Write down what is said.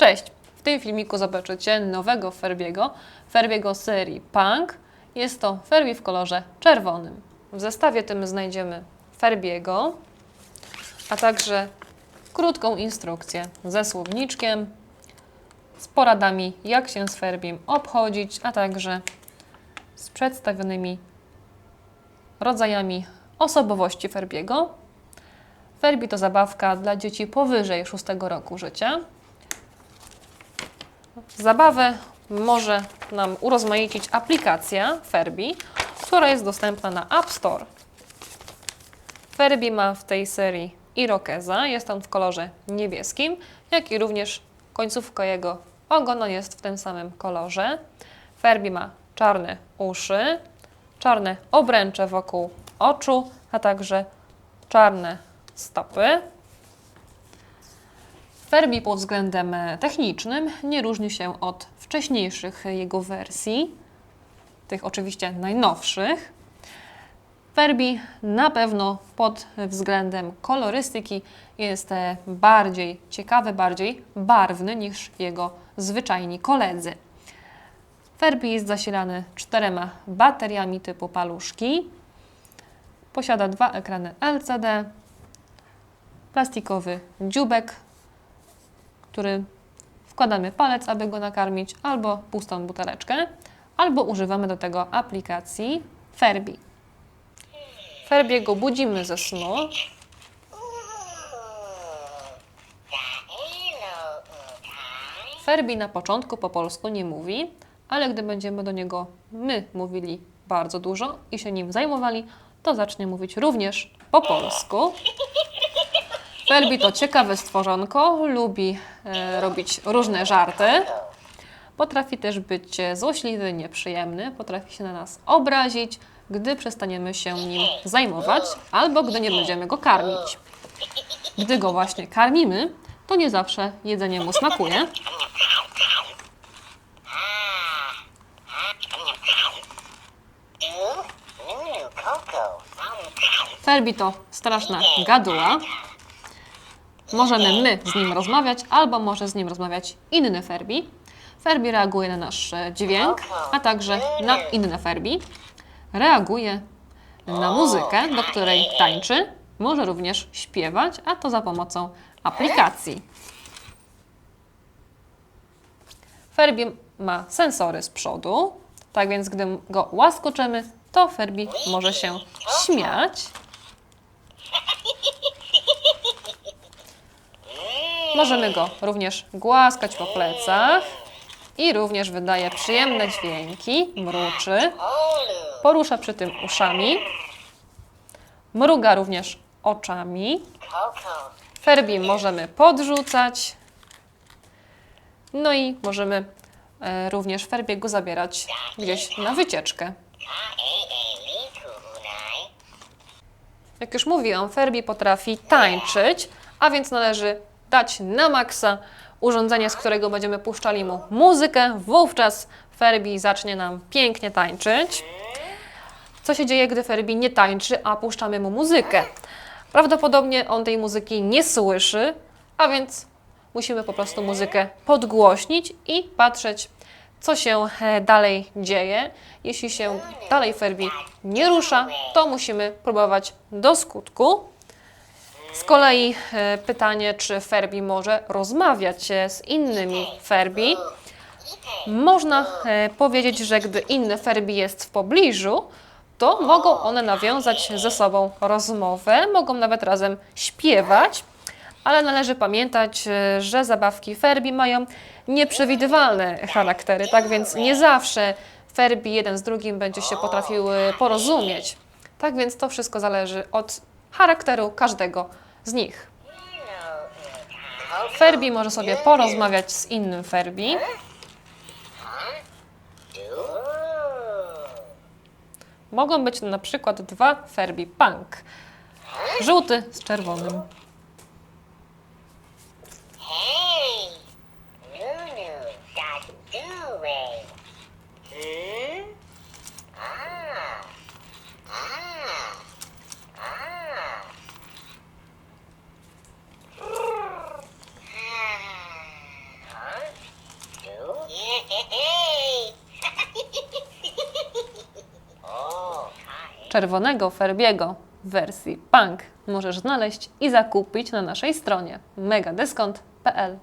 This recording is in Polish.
Cześć! W tym filmiku zobaczycie nowego Ferbiego, Ferbiego serii Punk. Jest to Ferbi w kolorze czerwonym. W zestawie tym znajdziemy Ferbiego, a także krótką instrukcję ze słowniczkiem, z poradami jak się z Ferbim obchodzić, a także z przedstawionymi rodzajami osobowości Ferbiego. Ferbi to zabawka dla dzieci powyżej 6 roku życia. Zabawę może nam urozmaicić aplikacja Ferbi, która jest dostępna na App Store. Ferbi ma w tej serii irokeza, jest on w kolorze niebieskim, jak i również końcówka jego ogona jest w tym samym kolorze. Ferbi ma czarne uszy, czarne obręcze wokół oczu, a także czarne stopy. Ferbi pod względem technicznym nie różni się od wcześniejszych jego wersji, tych oczywiście najnowszych. Ferbi na pewno pod względem kolorystyki jest bardziej ciekawy, bardziej barwny niż jego zwyczajni koledzy. Ferbi jest zasilany czterema bateriami typu paluszki. Posiada dwa ekrany LCD, plastikowy dziubek, który wkładamy palec, aby go nakarmić, albo pustą buteleczkę, albo używamy do tego aplikacji Ferbi. Ferbiego budzimy ze snu. Ferbi na początku po polsku nie mówi, ale gdy będziemy do niego my mówili bardzo dużo i się nim zajmowali, to zacznie mówić również po polsku. Ferbi to ciekawe stworzonko, lubi e, robić różne żarty. Potrafi też być złośliwy, nieprzyjemny, potrafi się na nas obrazić, gdy przestaniemy się nim zajmować albo gdy nie będziemy go karmić. Gdy go właśnie karmimy, to nie zawsze jedzenie mu smakuje. Ferbi to straszna gaduła. Możemy my z nim rozmawiać, albo może z nim rozmawiać inny Ferbi. Ferbi reaguje na nasz e, dźwięk, a także na inne Ferbi. Reaguje na muzykę, do której tańczy. Może również śpiewać, a to za pomocą aplikacji. Ferbi ma sensory z przodu, tak więc gdy go łaskoczemy, to Ferbi może się śmiać. Możemy go również głaskać po plecach i również wydaje przyjemne dźwięki, mruczy, porusza przy tym uszami, mruga również oczami. Ferbi możemy podrzucać, no i możemy e, również Ferbiego zabierać gdzieś na wycieczkę. Jak już mówiłam, Ferbi potrafi tańczyć, a więc należy dać na maksa urządzenie, z którego będziemy puszczali mu muzykę. Wówczas Ferbi zacznie nam pięknie tańczyć. Co się dzieje, gdy Ferbi nie tańczy, a puszczamy mu muzykę? Prawdopodobnie on tej muzyki nie słyszy, a więc musimy po prostu muzykę podgłośnić i patrzeć, co się e, dalej dzieje. Jeśli się dalej Ferbi nie rusza, to musimy próbować do skutku. Z kolei e, pytanie, czy Ferbi może rozmawiać z innymi Ferbi. Można e, powiedzieć, że gdy inny Ferbi jest w pobliżu, to mogą one nawiązać ze sobą rozmowę, mogą nawet razem śpiewać, ale należy pamiętać, e, że zabawki Ferbi mają nieprzewidywalne charaktery, tak więc nie zawsze Ferbi jeden z drugim będzie się potrafiły porozumieć. Tak więc to wszystko zależy od charakteru każdego z nich. Ferbi może sobie porozmawiać z innym Ferbi. Mogą być na przykład dwa Ferbi Punk. Żółty z czerwonym. Czerwonego Ferbiego w wersji punk możesz znaleźć i zakupić na naszej stronie megadeskont.pl.